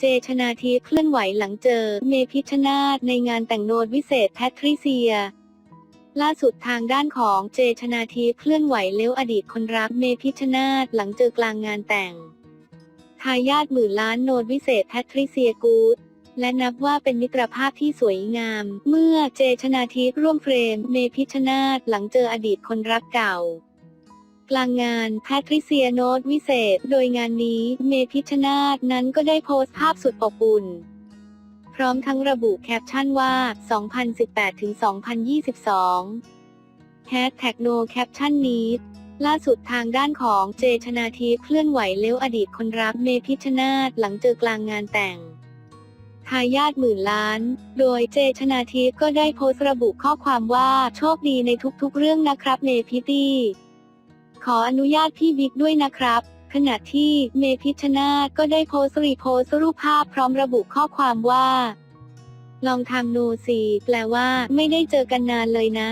เจชนาทีเคลื่อนไหวหลังเจอ เมพิชนาธในงานแต่งโนดวิเศษแพทริเซีย ล่าสุดทางด้านของเจชนาทีเคลื่อนไหวเลี้ยวอดีตคนรักเมพิชนาธหลังเจอกลางงานแต่งทายาทหมื่นล้านโนดวิเศษแพทริเซียกูดและนับว่าเป็นมิตรภาพที่สวยงาม เมื่อเจชนาทิพย์ร่วมเฟรม เมพิชชนาธหลังเจออดีตคนรักเก่า กลางงานแพทริเซียโนตวิเศษ โดยงานนี้เมพิชนาธนั้นก็ได้โพสต์ภาพสุดอบอุ่น พร้อมทั้งระบุแคปชั่นว่า 2018-2022แฮชแท็กโนแคปชั่นนี้ล่าสุดทางด้านของเจชนาทิพย์เคลื่อนไหวเลี้ยวอดีตคนรักเมพิชนาธหลังเจอกลางงานแต่งทายาทหมื่นล้าน โดยเจชนาทิพก็ได้โพสต์ระบุข้อความว่าโชคดีในทุกๆเรื่องนะครับเมพิตี้ ขออนุญาตพี่บิ๊กด้วยนะครับ ขณะที่เมพิชนาธก็ได้โพสต์รีโพสต์รูปภาพพร้อมระบุข้อความว่า ลองทำนูสิแปลว่าไม่ได้เจอกันนานเลยนะ